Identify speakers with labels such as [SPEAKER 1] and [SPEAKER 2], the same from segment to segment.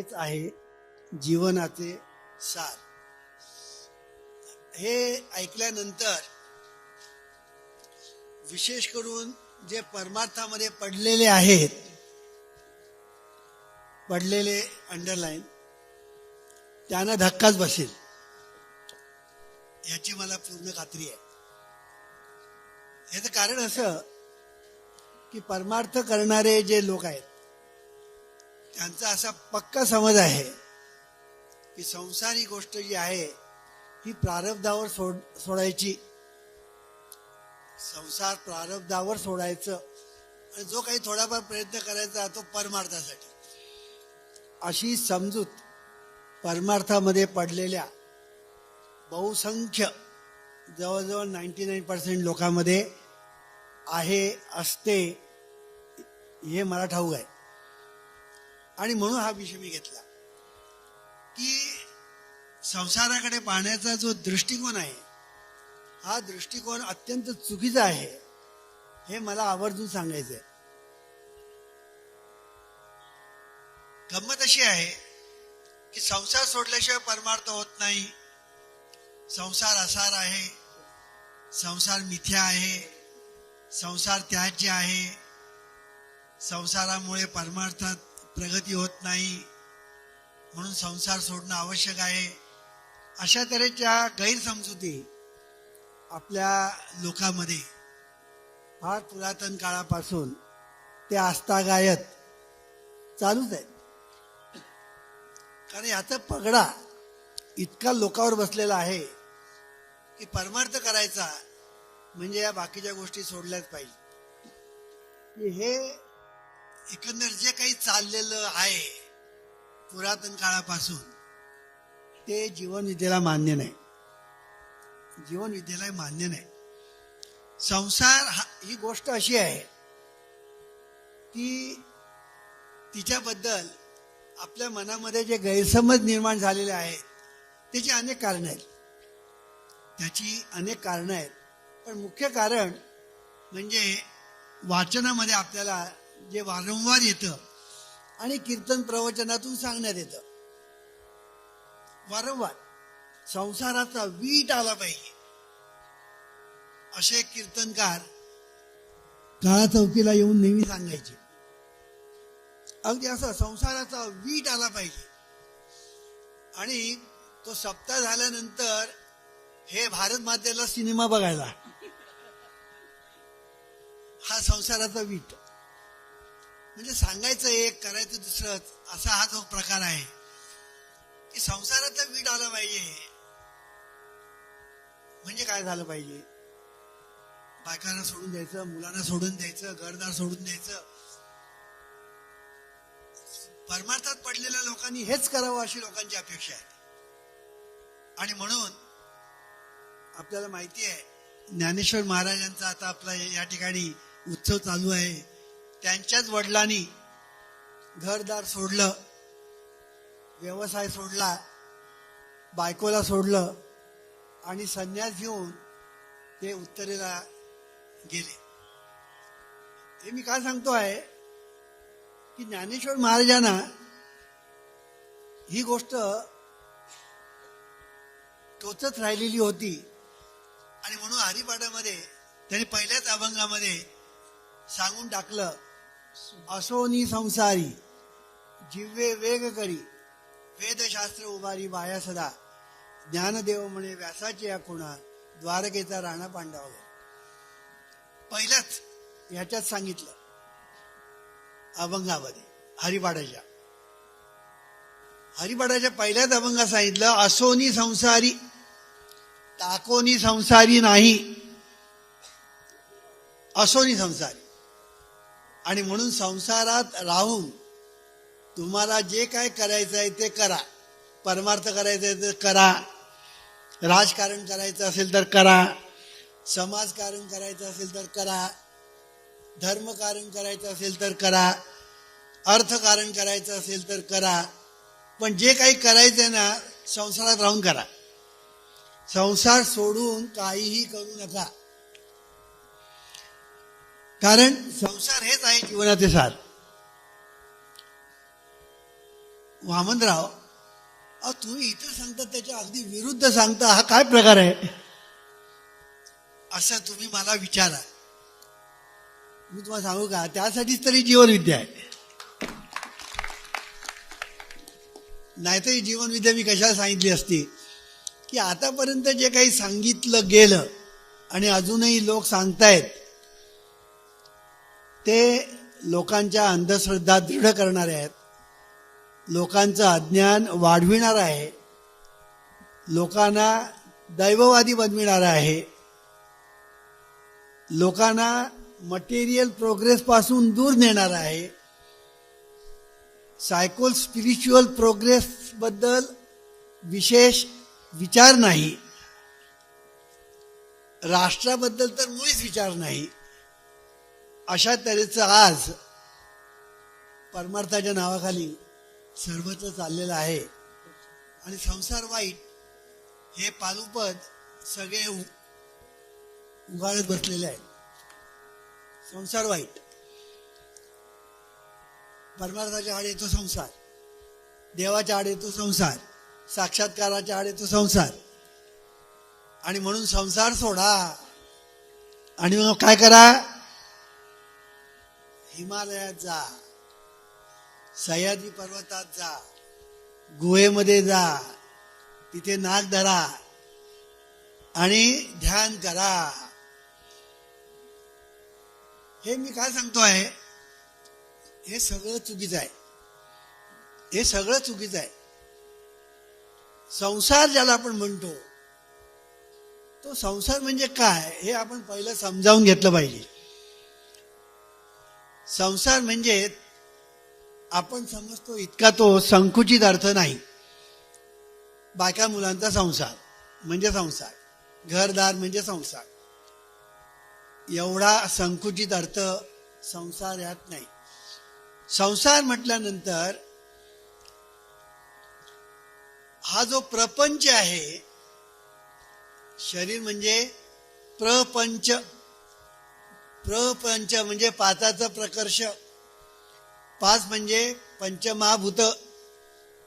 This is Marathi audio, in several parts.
[SPEAKER 1] हेच आहे जीवनाचे सार. हे ऐकल्यानंतर विशेष करून जे परमार्थामध्ये पडलेले आहेत पडलेले अंडरलाईन त्यांना धक्काच बसेल. याची मला पूर्ण खात्री आहे. याचं कारण असं की परमार्थ करणारे जे लोक आहेत त्यांचा असा पक्का समज आहे की संसार ही गोष्ट जी आहे ही प्रारब्धावर सोड सोडायची. संसार प्रारब्धावर सोडायचं. आणि जो काही थोडाफार प्रयत्न करायचा तो परमार्थासाठी. अशी समजूत परमार्थामध्ये पडलेल्या बहुसंख्य जवळजवळ नाईन्टी नाईन पर्सेंट लोकांमध्ये आहे असते हे मला ठाऊक आहे. आणि म्हणून हा विषय मी घेतला. की संसाराकडे पाहण्याचा जो दृष्टिकोन आहे हा दृष्टिकोन अत्यंत चुकीचा आहे हे मला आवर्जून सांगायचं आहे गंमत अशी आहे की संसार सोडल्याशिवाय परमार्थ होत नाही. संसार असार आहे संसार मिथ्या आहे संसार त्याज्य आहे संसारामुळे परमार्थात प्रगती होत नाही म्हणून संसार सोडणं आवश्यक आहे. अशा तऱ्हेच्या गैरसमजुती आपल्या लोकांमध्ये फार पुरातन काळापासून ते आस्थागायत चालूच आहे कारण याचा पगडा इतका लोकांवर बसलेला आहे की परमार्थ करायचा म्हणजे या बाकीच्या गोष्टी सोडल्याच पाहिजे. की हे एकंदर जे काही चाललेलं आहे पुरातन काळापासून ते जीवनविद्येला मान्य नाही. जीवनविद्येला मान्य नाही. संसार हा ही गोष्ट अशी आहे की तिच्याबद्दल आपल्या मनामध्ये जे गैरसमज निर्माण झालेले आहेत त्याची अनेक कारणं आहेत. त्याची अनेक कारणं आहेत. पण मुख्य कारण म्हणजे वाचनामध्ये आपल्याला जे वारंवार येतं आणि कीर्तन प्रवचनातून सांगण्यात येतं. वारंवार. संसाराचा वीट आला पाहिजे. असे कीर्तनकार काळा चौकीला येऊन नेहमी सांगायचे. अगदी असं संसाराचा वीट आला पाहिजे. आणि तो सप्ताह झाल्यानंतर हे भारत मातेला सिनेमा बघायला. हा संसाराचा वीट. म्हणजे सांगायचं एक करायचं दुसरं असा हा जो प्रकार आहे. की संसाराचा वीट आला पाहिजे. म्हणजे काय झालं पाहिजे? बायकांना सोडून द्यायचं मुलांना सोडून द्यायचं घरदार सोडून द्यायचं. परमार्थात पडलेल्या लोकांनी हेच करावं अशी लोकांची अपेक्षा आहे. आणि म्हणून आपल्याला माहिती आहे ज्ञानेश्वर महाराजांचा आता आपला या ठिकाणी उत्सव चालू आहे. त्यांच्याच वडिलांनी घरदार सोडलं व्यवसाय सोडला बायकोला सोडलं आणि संन्यास घेऊन ते उत्तरेला गेले. हे मी काय सांगतो आहे की ज्ञानेश्वर महाराजांना ही गोष्ट टोचत राहिलेली होती. आणि म्हणून हरिपाठामध्ये त्यांनी पहिल्याच अभंगामध्ये सांगून टाकलं असोनी संसारी जिव्हे वेग करी वेदशास्त्र उभारी बाया सदा ज्ञानदेव म्हणे व्यासाचे या खुणा द्वारकेचा राणा पांडव पहिलंच ह्याच्यात सांगितलं अभंगामध्ये हरिपाडाच्या हरिपाडाच्या पहिल्याच अभंगात सांगितलं असोनी संसारी टाकोनी संसारी नाही. असोनी संसारी. आणि म्हणून संसारात राहून तुम्हाला जे काय करायचं आहे ते करा. परमार्थ करायचं आहे ते करा. राजकारण करायचं असेल तर करा. समाजकारण करायचं असेल तर करा. धर्मकारण करायचं असेल तर करा. अर्थकारण करायचं असेल तर करा. पण जे काही करायचं आहे ना संसारात राहून करा. संसार सोडून काहीही करू नका. कारण संसार हेच आहे जीवनाचे सार. वामनराव अहो तुम्ही इथं सांगता त्याच्या अगदी विरुद्ध सांगता हा काय प्रकार आहे? असं तुम्ही मला विचारा. मी तुम्हाला सांगू का? त्यासाठीच तरी जीवनविद्या आहे. नाहीतर जीवनविद्या मी कशाला सांगितली असती? की आतापर्यंत जे काही सांगितलं गेलं आणि अजूनही लोक सांगतायत ते लोकांच्या अंधश्रद्धा दृढ करणारे आहेत. लोकांचं अज्ञान वाढविणार आहे. लोकांना दैववादी बनविणार आहे. लोकांना मटेरियल प्रोग्रेस पासून दूर नेणार आहे. सायकोल स्पिरिच्युअल प्रोग्रेस बद्दल विशेष विचार नाही. राष्ट्राबद्दल तर मुळीच विचार नाही. अशा तऱ्हेचं आज परमार्थाच्या नावाखाली सर्वत्र चाललेलं आहे. आणि संसार वाईट हे पालुपद सगळे उगाळत बसलेले आहेत. संसार वाईट. परमार्थाच्या आड येतो संसार. देवाच्या आड येतो संसार. साक्षात्काराच्या आड येतो संसार. आणि म्हणून संसार सोडा. आणि मग काय करा? हिमालयात जा. सह्याद्री पर्वतात जा. गुहेमध्ये जा. तिथे नाक धरा. आणि ध्यान करा. हे मी काय सांगतो आहे? हे सगळं चुकीचं आहे. हे सगळं चुकीचं आहे. संसार ज्याला आपण म्हणतो तो संसार म्हणजे काय हे आपण पहिलं समजावून घेतलं पाहिजे. संसार म्हणजे आपण समजतो इतका तो संकुचित अर्थ नाही. बायका मुलांचा संसार म्हणजे संसार. घरदार म्हणजे संसार. एवढा संकुचित अर्थ संसार यात नाही. संसार म्हटल्यानंतर हा जो प्रपंच आहे शरीर म्हणजे प्रपंच. प्रपंच म्हणजे पाचाचं प्रकर्ष. पाच म्हणजे पंचमहाभूत.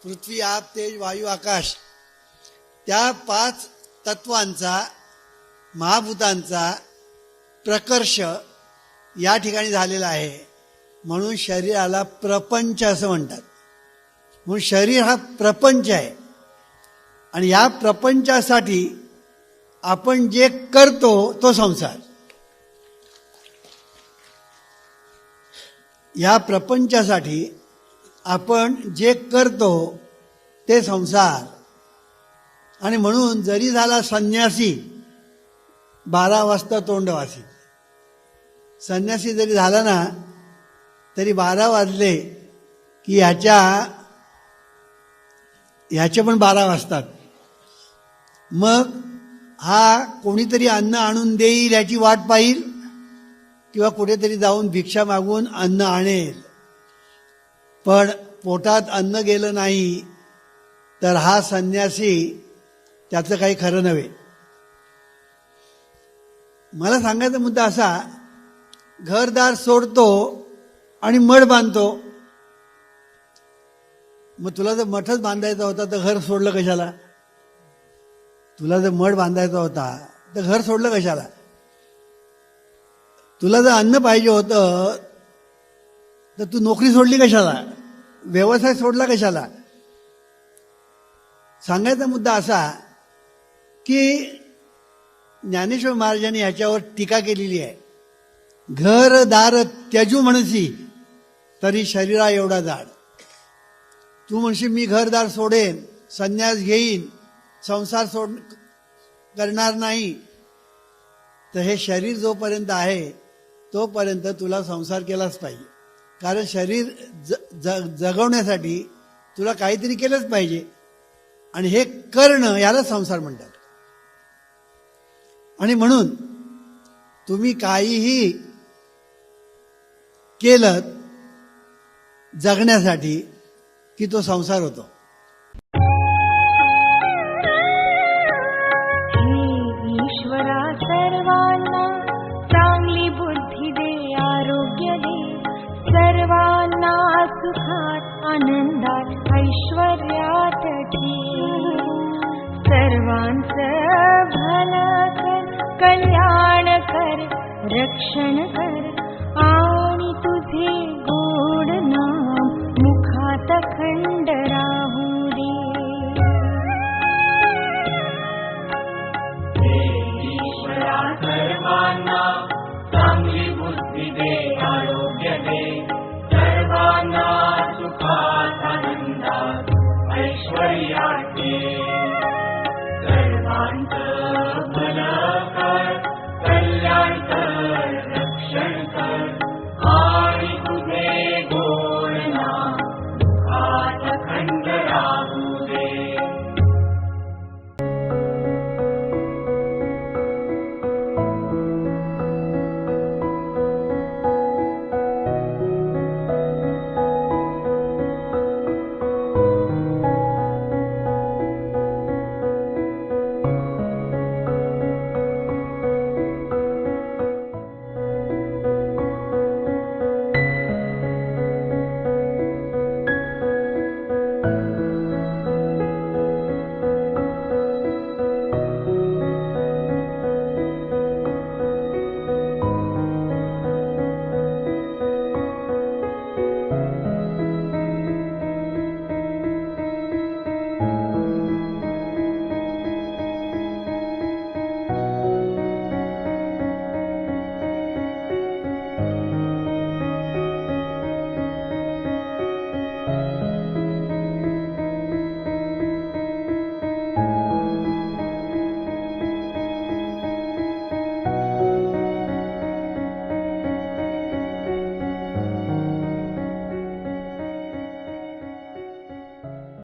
[SPEAKER 1] पृथ्वी आप तेज वायू आकाश. त्या पाच तत्वांचा महाभूतांचा प्रकर्ष या ठिकाणी झालेला आहे. म्हणून शरीराला प्रपंच असं म्हणतात. म्हणून शरीर हा प्रपंच आहे. आणि या प्रपंचासाठी आपण जे करतो तो संसार. या प्रपंचासाठी आपण जे करतो ते संसार. आणि म्हणून जरी झाला संन्यासी बारा वाजता तोंडवासी संन्यासी जरी झाला ना तरी बारा वाजले की ह्याच्या ह्याचे पण बारा वाजतात. मग हा कोणीतरी अन्न आणून देईल याची वाट पाहिल? किंवा कुठेतरी जाऊन भिक्षा मागून अन्न आणेल. पण पोटात अन्न गेलं नाही तर हा संन्यासी त्याचं काही खरं नव्हे. मला सांगायचा मुद्दा असा घरदार सोडतो आणि मठ बांधतो. मग तुला जर मठच बांधायचा होता तर घर सोडलं कशाला? तुला जर मठ बांधायचा होता तर घर सोडलं कशाला? तुला जर अन्न पाहिजे होतं तर तू नोकरी सोडली कशाला? व्यवसाय सोडला कशाला? सांगायचा मुद्दा असा की ज्ञानेश्वर महाराजांनी ह्याच्यावर टीका केलेली आहे. घर दार त्याजू म्हणसी तरी शरीरा एवढा जाड. तू म्हणशी मी घरदार सोडेन संन्यास घेईन संसार सोड करणार नाही. तर हे शरीर जोपर्यंत आहे तोपर्यंत तुला संसार केलाच पाहिजे. कारण शरीर ज जग जगवण्यासाठी तुला काहीतरी केलंच पाहिजे. आणि हे करणं याला संसार म्हणतात. आणि म्हणून तुम्ही काहीही केलं जगण्यासाठी की तो संसार होतो.
[SPEAKER 2] कल्याण कर रक्षण कर